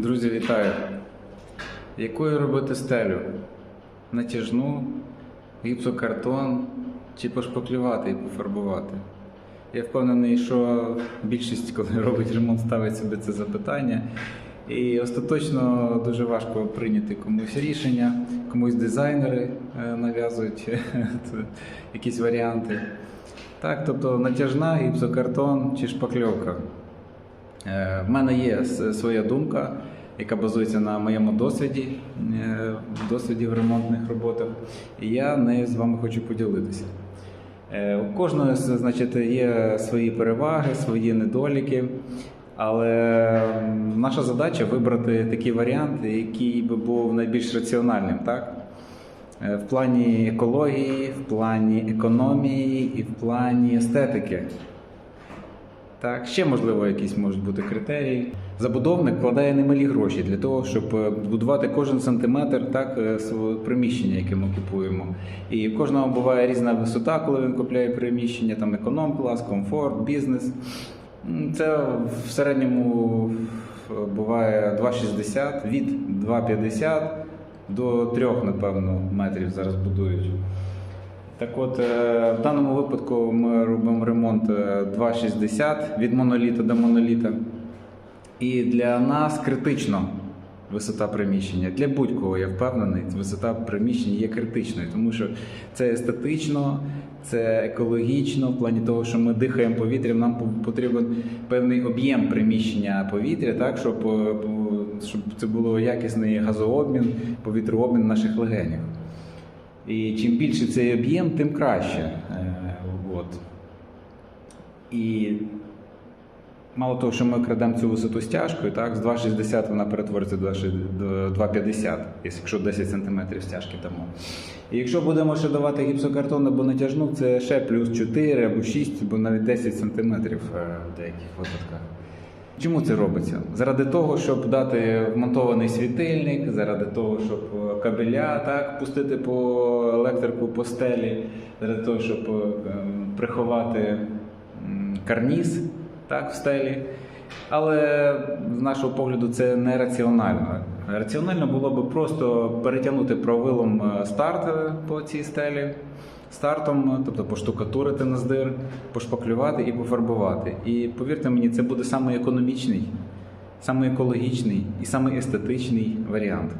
Друзі, вітаю! Якою робити стелю? Натяжну, гіпсокартон чи пошпаклювати і пофарбувати? Я впевнений, що більшість, коли робить ремонт, ставить собі це запитання. І остаточно дуже важко прийняти комусь рішення, комусь дизайнери е, нав'язують якісь варіанти. Так, тобто натяжна, гіпсокартон чи шпакльовка. Е, В мене є своя думка, яка базується на моєму досвіді, е, досвіді в ремонтних роботах, і я нею з вами хочу поділитися. Е, У кожного значить, є свої переваги, свої недоліки, але наша задача вибрати такий варіант, який би був найбільш раціональним. Так? В плані екології, в плані економії і в плані естетики. Так, ще можливо якісь можуть бути критерії. Забудовник вкладає немалі гроші для того, щоб е, будувати кожен сантиметр так е, свого приміщення, яке ми купуємо. І в кожного буває різна висота, коли він купляє приміщення, там економ-клас, комфорт, бізнес. Це в середньому буває 2,60 від 2,50 до 3, напевно, метрів зараз будують. Так от, е, в даному випадку ми робимо ремонт е, 2,60 від моноліта до моноліта. І для нас критично висота приміщення. Для будь-кого, я впевнений, висота приміщення є критичною, тому що це естетично, це екологічно, в плані того, що ми дихаємо повітрям, нам потрібен певний об'єм приміщення повітря, так, щоб, е, щоб це було якісний газообмін, повітрообмін наших легенів. І чим більше цей об'єм, тим краще. Е, От. І мало того, що ми крадемо цю висоту стяжкою, так, з 2,60 вона перетвориться до 2,50, якщо 10 см стяжки дамо. І якщо будемо ще давати гіпсокартон або натяжну, це ще плюс 4 або 6, або навіть 10 см в деяких випадках. Чому це робиться? Заради того, щоб дати вмонтований світильник, заради того, щоб е, кабеля так пустити по електрику по стелі, заради того, щоб е, ем, приховати карніз так, в стелі. Але з нашого погляду це не раціонально. Раціонально було б просто перетягнути провилом е, старт по цій стелі стартом, е, тобто поштукатурити на здир, пошпаклювати і пофарбувати. І повірте мені, це буде самий економічний, самий екологічний і самий естетичний варіант.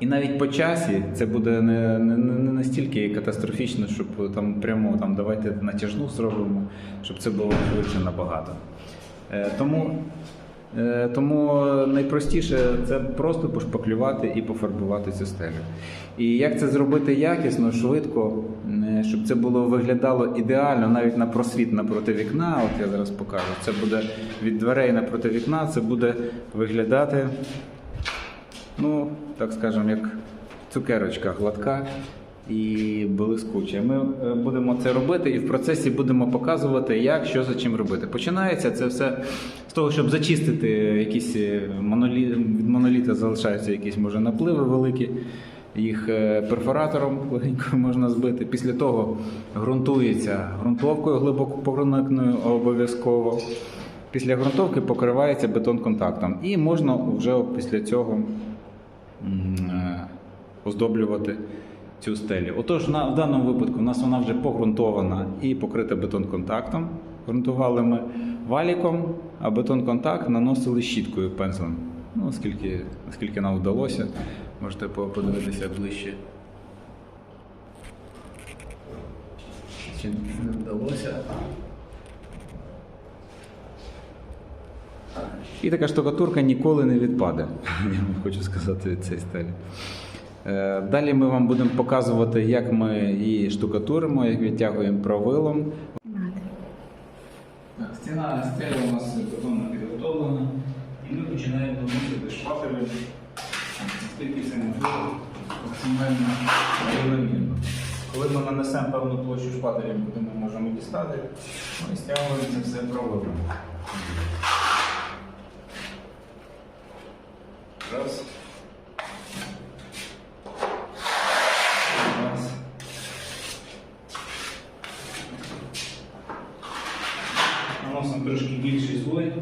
І навіть по часі це буде не, не, не настільки катастрофічно, щоб там прямо там давайте натяжну зробимо, щоб це було швидше набагато. Е, тому, тому найпростіше це просто пошпаклювати і пофарбувати цю стелю. І як це зробити якісно, швидко, е, щоб це було виглядало ідеально навіть на просвіт напроти вікна. От я зараз покажу. Це буде від дверей напроти вікна, це буде виглядати ну, так скажемо, як цукерочка гладка і блискуча. Ми е, будемо це робити і в процесі будемо показувати, як, що за чим робити. Починається це все з того, щоб зачистити якісь е, від моноліта залишаються якісь може напливи великі. Їх е, перфоратором легенько можна збити. Після того ґрунтується ґрунтовкою глибоко проникною обов'язково. Після ґрунтовки покривається бетон контактом. І можна вже після цього оздоблювати цю стелю. Отож, на, в даному випадку у нас вона вже погрунтована і покрита бетон-контактом. Грунтували ми валіком, а бетон-контакт наносили щіткою пензлем. Ну, оскільки, оскільки нам вдалося, можете подивитися ближче. Чи не вдалося? І така штукатурка ніколи не відпаде, я вам хочу сказати від цієї стелі. Е, Далі ми вам будемо показувати, як ми її штукатуримо, як відтягуємо правилом. Стіна стеля у нас бетонно підготовлена, і ми починаємо наносити шпателем, наскільки це можливо, максимально рівномірно. Коли ми нанесемо певну площу шпателем, куди ми можемо дістати, ми стягуємо це все правилом. Раз. Раз. Наносимо трошки більший слой,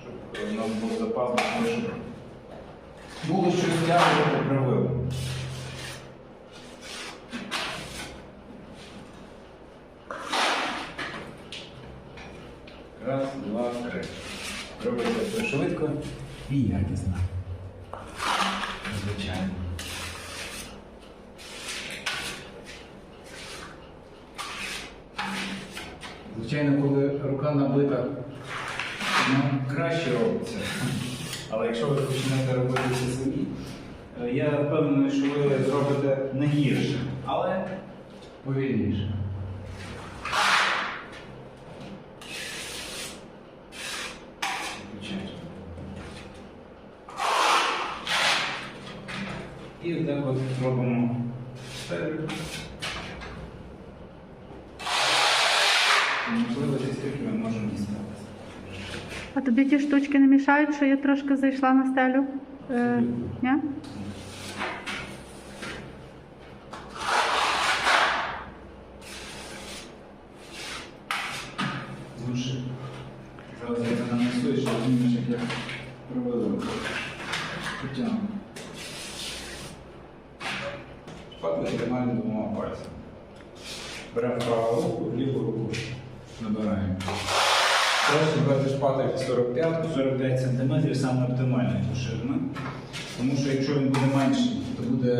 щоб у нас був запас щоб було щось тягнути правило. Раз, два, три. Робиться все швидко і якісно. Звичайно. Звичайно, коли рука набита, вона краще робиться. Але якщо ви почнете робити це самі, е, я впевнений, що ви зробите не гірше, але повільніше. Звичайно. І так от робимо стелю. Можливо, зі скільки ми можемо дістатися. А тобі ті штучки не мішають, що я трошки зайшла на стелю? Е, ні? Лучше. Зараз я нанесу і ще як я проведу. Пальцями. Беремо праву руку, ліву руку набираємо. Краще брати шпатель 45 45 см саме оптимальної ширини. Тому що якщо він буде менший, то буде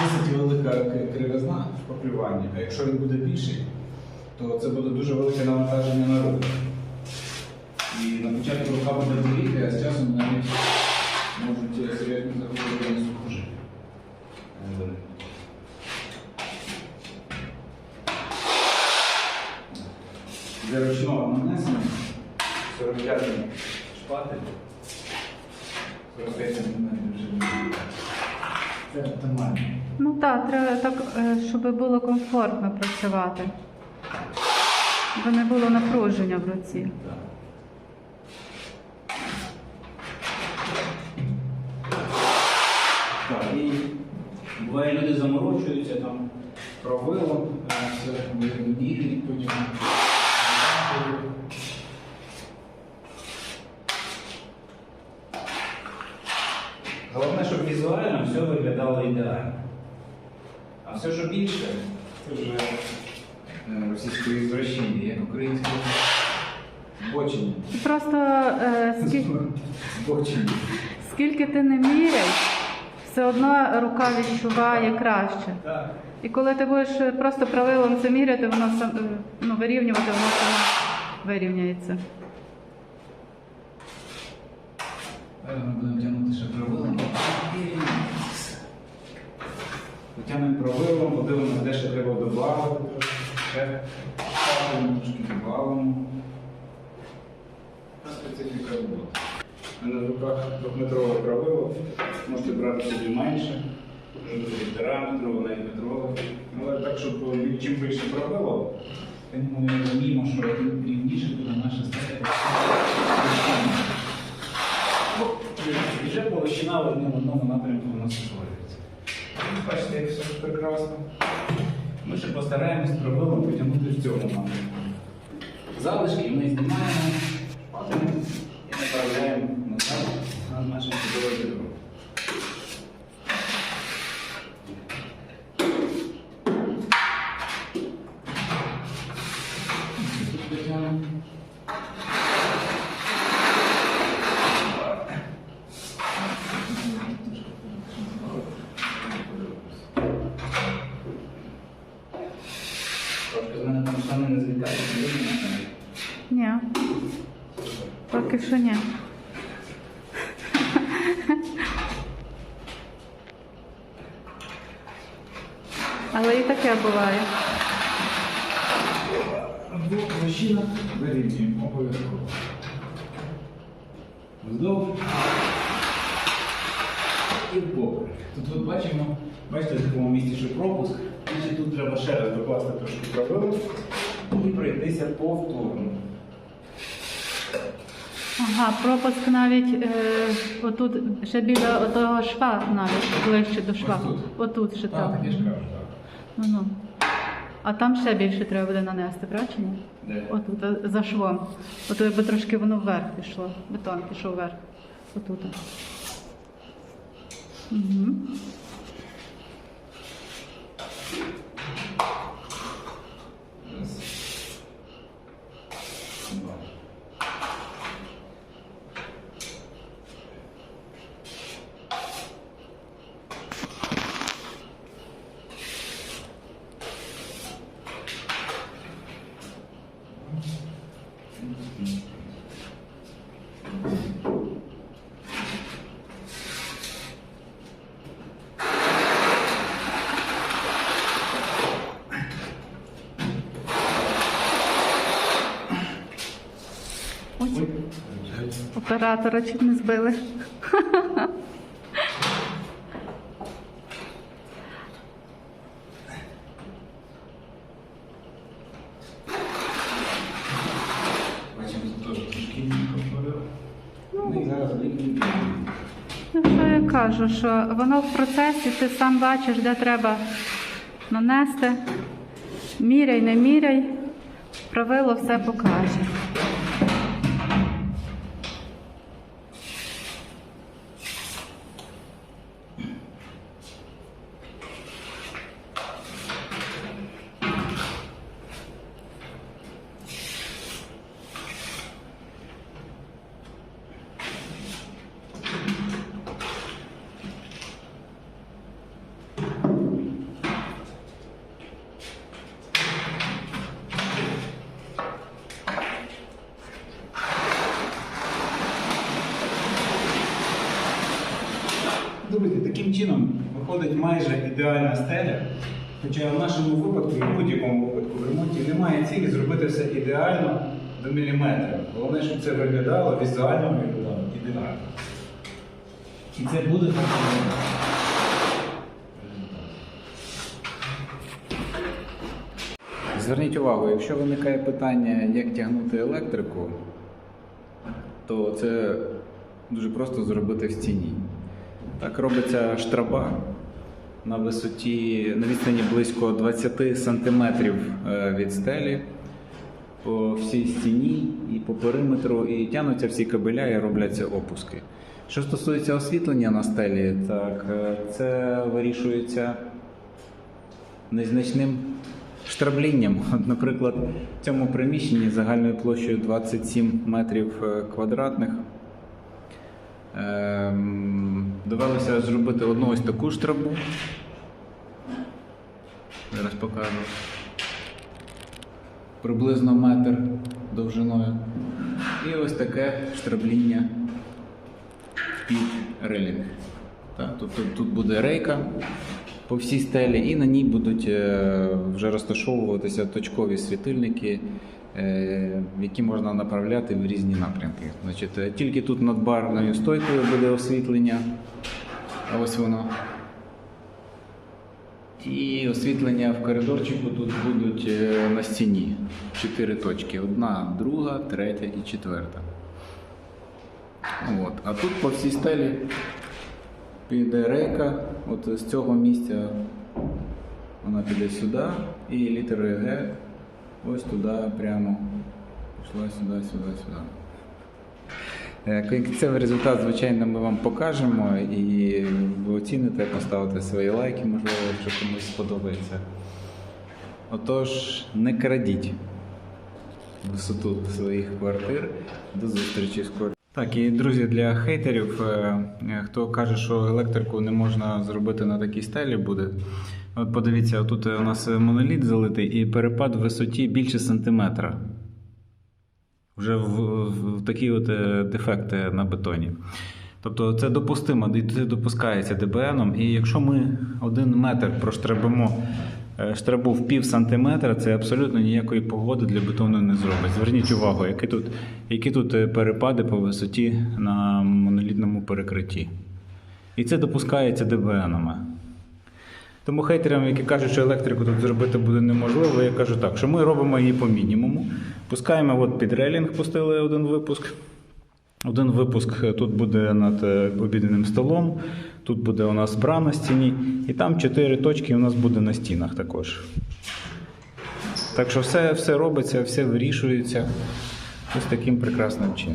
досить велика кривизна в покриванні. А якщо він буде більший, то це буде дуже велике навантаження на руку. І на початку рука буде боліти, а з часом навіть можуть серйозні захворювання сухожі. Для ручного нанесення 45 шпатель 45 см вже не Це оптимально. Ну так, треба так, е, щоб було комфортно працювати. Бо не було напруження в руці. Так. Так, і буває люди заморочуються там провилом, е, все Головне, щоб візуально все виглядало ідеально. А все, що більше, це вже е, російської звращення, як українською збочення. Просто е, скільки, Збочення. скільки ти не міряй, все одно рука відчуває краще. Так. І коли ти будеш просто правилом це міряти, воно сам, е, ну, вирівнювати, воно само вирівняється. Будемо. Потягнемо правилом, подивимося, де ще треба додати. Ще трошки. Та специфіка роботи. У мене в руках двохметрове правило. Можете брати собі менше. Півтораметрове, навіть метрове. Але так, щоб чим більше правило, тим ми розуміємо, що рівніше буде наша стаття. Вже площина в одному, одному напрямку у нас створюється. Бачите, як все прекрасно. Ми ще постараємось проблему потягнути в цьому напрямку. Залишки ми знімаємо, і направляємо назад на наше чудове відро. Тут потягнемо. Трошки з мене там штани не злітають, не видно. Ні, поки що ні. Але і таке буває. Двох площинах вирівнюємо обов'язково. Вздовж і вбок. Тут от бачимо, бачите, в такому місці ще пропуск. Значить, тут треба ще раз докласти трошки правил і пройтися повторно. Ага, пропуск навіть е, отут, ще біля отого шва навіть, ближче до шва. Ось тут? Отут ще Так, так. я ж кажу, так. Ну, ну. А там ще більше треба буде нанести, правда чи ні? Де? Отут, за швом. Ото якби трошки воно вверх пішло. Бетон пішов вверх. Отут. Угу. Оператора чуть не збили. Бачимо, тут теж трошки поговорили. Ну і зараз лікуємо. Ну, що я кажу, що воно в процесі, ти сам бачиш, де треба нанести. Міряй, не міряй, правило все покаже. Друзі, таким чином виходить майже ідеальна стеля. Хоча в нашому випадку, в будь-якому випадку в ремонті немає цілі зробити все ідеально до міліметра. Головне, щоб це виглядало візуально виглядало ідеально. І це буде так. Зверніть увагу, якщо виникає питання, як тягнути електрику, то це дуже просто зробити в стіні. Так робиться штраба на висоті, на відстані близько 20 см від стелі по всій стіні і по периметру, і тягнуться всі кабеля і робляться опуски. Що стосується освітлення на стелі, так е, це вирішується незначним штраблінням. Наприклад, в цьому приміщенні загальною площею 27 метрів е, квадратних. Ем, довелося зробити одну ось таку штрабу. Зараз покажу. Приблизно метр довжиною. І ось таке штрабління під релінг. Так, тобто тут буде рейка по всій стелі, і на ній будуть е, вже розташовуватися точкові світильники, які можна направляти в різні напрямки. Значить, е, тільки тут над барною стойкою буде освітлення. Ось воно. І освітлення в коридорчику тут будуть е, на стіні. Чотири точки. Одна, друга, третя і четверта. От. А тут по всій стелі піде рейка. От з цього місця вона піде сюди і літерою Г ось туди прямо. Пішла сюди, сюди, сюди. Е, Кінцевий результат, звичайно, ми вам покажемо і ви оціните, поставите свої лайки, можливо, якщо комусь сподобається. Отож, не крадіть висоту своїх квартир. До зустрічі скоро. Так, і друзі, для хейтерів, е, хто каже, що електрику не можна зробити на такій стелі, буде. От подивіться, тут у нас моноліт залитий і перепад в висоті більше сантиметра. Вже в, в, в такі от е, дефекти на бетоні. Тобто це допустимо, це допускається ДБНом. І якщо ми один метр проштребимо е, штрабу в пів сантиметра, це абсолютно ніякої погоди для бетону не зробить. Зверніть увагу, які тут, які тут е, перепади по висоті на монолітному перекритті. І це допускається ДБНами. Тому хейтерам, які кажуть, що електрику тут зробити буде неможливо, я кажу так, що ми робимо її по мінімуму. Пускаємо от під релінг, пустили один випуск. Один випуск тут буде над е, обідним столом, тут буде у нас бра на стіні, і там чотири точки у нас буде на стінах також. Так що все, все робиться, все вирішується ось таким прекрасним чином.